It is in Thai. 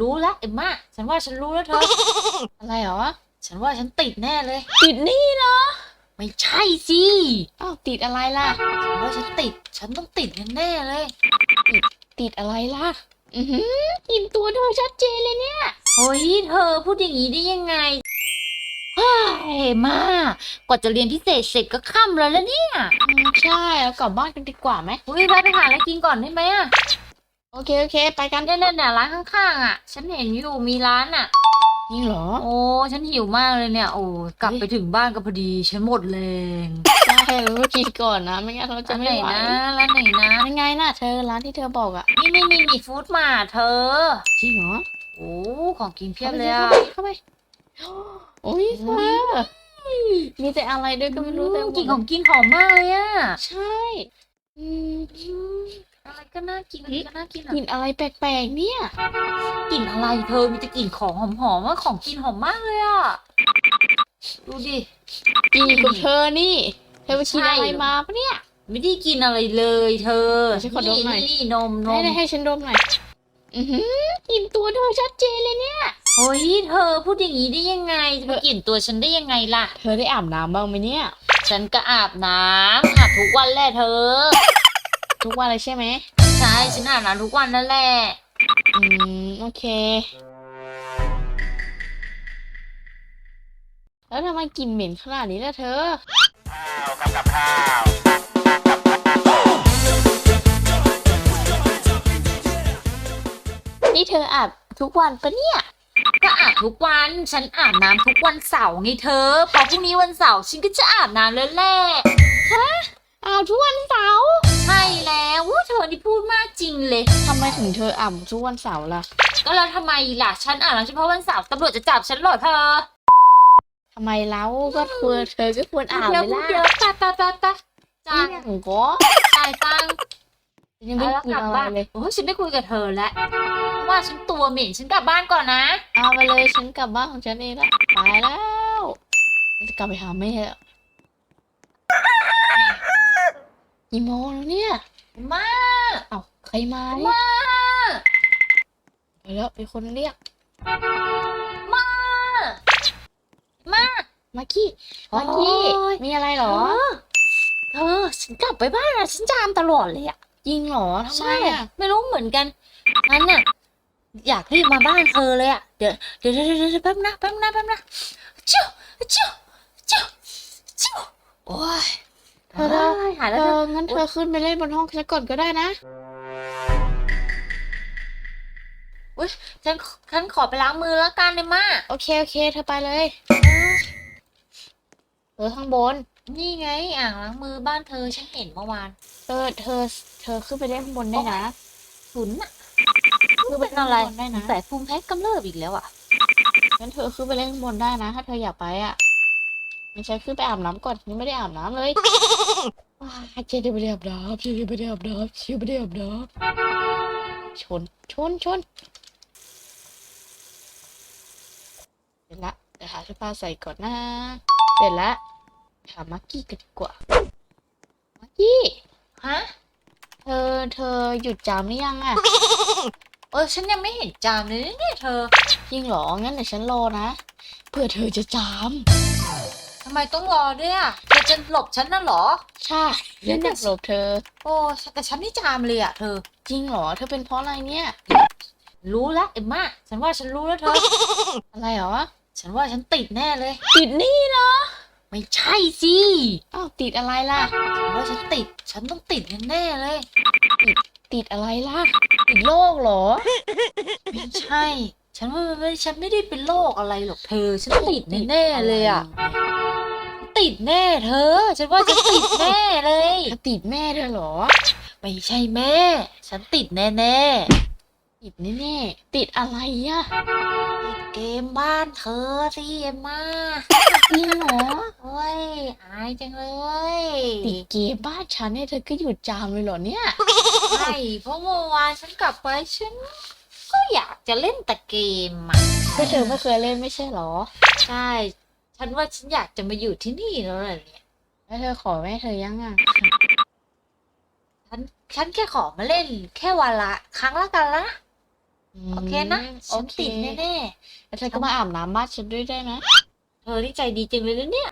รู้แล้วเอ็มม่าฉันว่าฉันรู้แล้วเธอ อะไรเหรอ ฉันว่าฉันติดแน่เลย ติดหนี่เหรอไม่ใช่สิอ้าวติดอะไรล่ะฉันว่าฉันติด ฉันต้องติดแน่ๆเลย ติดอะไรล่ะ อือหือกินตัวเธอชัดเจนเลยเนี่ยเฮ้ยเธอพูดอย่างนี้ได้ยังไงเฮ้ยมากว่าจะเรียนพิเศษเสร็จก็ค่ำแล้วแล้วเนี่ย อืมใช่แล้วกลับบ้านกันดีกว่าไหมเฮ้ยไปไปหาอะไรกินก่อนได้ไหมอะ โอเคโอเค ไปกันเนี่ยเนี่ยเนี่ยร้านข้างๆอะฉันเห็นอยู่มีร้านอะจริงเหรอ โอ้ฉันหิวมากเลยเนี่ย โอ้กลับไปถึงบ้านก็พอดีฉันหมดแรงใช่เราต้องกินก่อนนะ ไม่งั้นเราจะร้านไหไม่นไหวนะร้านไหนนะยังไงน่ะเธอร้านที่เธอบอกอะนี่นี่นี่นี่ฟู้ดมาร์ทเธอ จริงเหรอโอ้ของกินเพียบข้าไปเลยสิอะเข้าไปเข้าไปโอ้ยเธอมีแต่อะไรด้วยก็ไม่รู้แต่กินของกินหอมมากเลยอะใช่อืม อืมอะไรก็น่ากินอะไรก็น่ากินอะกลินอะไรแปลกๆเนี่ยกลิ่นอะไรเธอมีแต่กลิ่นของหอมๆว่าของกินหอมมากเลยอะดูดิกินกับเธอนี่ เธอไปกินใช่อะไรมาปะเนี่ย ไม่ได้กินอะไรเลย เธอเดี๋ยวฉันขอดมหน่อยนี่นมนให้มได้ให้ฉันดมหน่อยอือหือกินตัวเธอชัดเจนเลยเนี่ยเฮ้ยเธอพูดอย่างนี้ได้ยังไงจะมากลิ่นตัวฉันได้ยังไงล่ะ เธอได้อาบน้ำบ้างไหมเนี่ย ฉันก็อาบน้ำอาบทุกวันแหละเธอ ทุกวันเลยใช่ไหมใช่ฉันอาบน้ำทุกวันนั่นแหละอืมโอเค แล้วทำไมกลิ่นเหม็นขนาดนี้ล่ะเธอ นี่เธออาบทุกวันปะเนี่ย ก็อาบทุกวัน ฉันอาบน้ำทุกวันเสาร์ไงเธอพอพรุ่งนี้วันเสาร์ฉันก็จะอาบน้ำแล้วแหละ อาบทุกวันเสาร์ใช่แล้ววู้เธอนี่พูดมากจริงเลย ทำไมถึงเธออาบทุกวันเสาร์ล่ะ ก็แล้วทำไมล่ะฉันอาบน้ำเฉพาะวันเสาร์ตำรวจจะจับฉันเหรอเธอทำไมเล้าก็ควรเธอก็ควรอาบเดี๋ยวไปพูดล่ะเยอะไปไปไปไปจ่ายนี่อย่างก็จ่ายตังค์ ยังไม่เอาได้แล้วกินกลับอะไรบ้านเลยโอ้ยฉันไม่คุยกับเธอแล้วเพราะว่าฉันตัวเหม็นฉันกลับบ้านก่อนนะ เอาไปเลยฉันกลับบ้านของฉันเองละไปแล้วฉันจะกลับไปหาแม่แล้ว กี่โมงแล้วเนี่ยมาเอ้าใครมาเนี่ยมาไปแล้วมีคนเรียก มา มามากี้มากี้โอ้ยมีอะไรเหรอ เธอฉันกลับไปบ้านอะฉันจามตลอดเลยอะจริงเหรอทำไมใช่อะไม่รู้เหมือนกันงั้นน่ะ อยากรีบมาบ้านเธอเลยอะเดี๋ยวเดี๋ยวเดี๋ยวเดี๋ยวเดี๋ยวแป๊บนะแป๊บนะแป๊บนะจิ้วจิ้วจิ้วจิ้วโอ้ย เธอเธอหายเธแล้วเธอองั้นเธอขึ้นไปเล่นบนห้องฉันก่อนก็ได้นะฉันฉันขอไปล้างมือแล้วกันเลยมาโอเค โอเค เธอไปเลยเธอข้างบน นี่ไงอ่างล้างมือบ้านเธอฉันเห็นเมื่อวานเธอเธอ เธอขึ้นไปเล่นข้างบนได้นะฉุนอะขึ้นไปเป็นข้างอะไรบนได้นะ แต่ภูมิแพ้กำเริบอีกแล้วอะงั้นเธอขึ้นไปเล่นข้างบนได้นะ ถ้าเธออยากไปอะ ไม่ใช่ขึ้นไปอาบน้ำก่อนยังไม่ได้อาบน้ำเลยว้าเจ๊ยังไม่ได้อาบน้ำเจ๊ยังไม่ได้อาบน้ำเจ๊ยังไม่ได้อาบน้ำชนชนชนเสร็จละเดี๋ยวหาเสื้อผ้าใส่ก่อนนะเสร็จละหามักกี้กันดีกว่ามักกี้ฮะเธอเธอหยุดจามหรือยังอะเออฉันยังไม่เห็นจามเลยนะเนี่ยเธอจริงเหรองั้นเดี๋ยวฉันรอนะเพื่อเธอจะจามทำไมต้องรอด้วยอะเธอจะหลบฉันน่ะเหรอ ใช่ฉันอยากหลบเธอ โอ้แต่ฉันไม่จามเลยอะเธอ จริงเหรอ เธอเป็นเพราะอะไรเนี่ย รู้แล้วเอ็มม่าฉันว่าฉันรู้แล้วเธอ อะไรเหรอ ฉันว่าฉันติดแน่เลย ติดหนี่เหรอ ไม่ใช่สิอ้าวติดอะไรล่ะ ฉันว่าฉันติด ฉันต้องติดแน่ๆเลยติดอะไรล่ะ ติดโรคเหรอ ไม่ใช่ ฉันว่ามันไม่ฉันไม่ได้เป็นโรคอะไรหรอกเธอ ฉันติดแน่ๆเลยอะ ติดแน่เธอ ฉันว่าฉันติดแน่เลยเธอติดแม่เธอเหรอ ไม่ใช่แม่ ฉันติดแน่ติดแน่ๆติดอะไรอะๆติดเกมบ้านเธอสิเอ็มมาจริงเหรอโอ้ยอายจังเลย ติดเกมบ้านฉันเนี่ยเธอก็หยุดจามเลยเหรอเนี่ยใช่เพราะเมื่อวานฉันกลับไปฉันก็อยากจะเล่นแต่เกมอะก็เธอไม่เคยเล่นไม่ใช่เหรอ ใช่ ฉันว่าฉันอยากจะมาอยู่ที่นี่แล้วแหละเนี่ยแล้วเธอขอแม่เธอยังอะฉันฉันแค่ขอมาเล่น แค่วันละ ครั้งละกันละโอเคนะฉันติดแน่แล้วเธอก็มาอาบน้ำบ้านฉันด้วยได้ไหมๆเธอนี่ใจดีจังเลยนะเนี่ย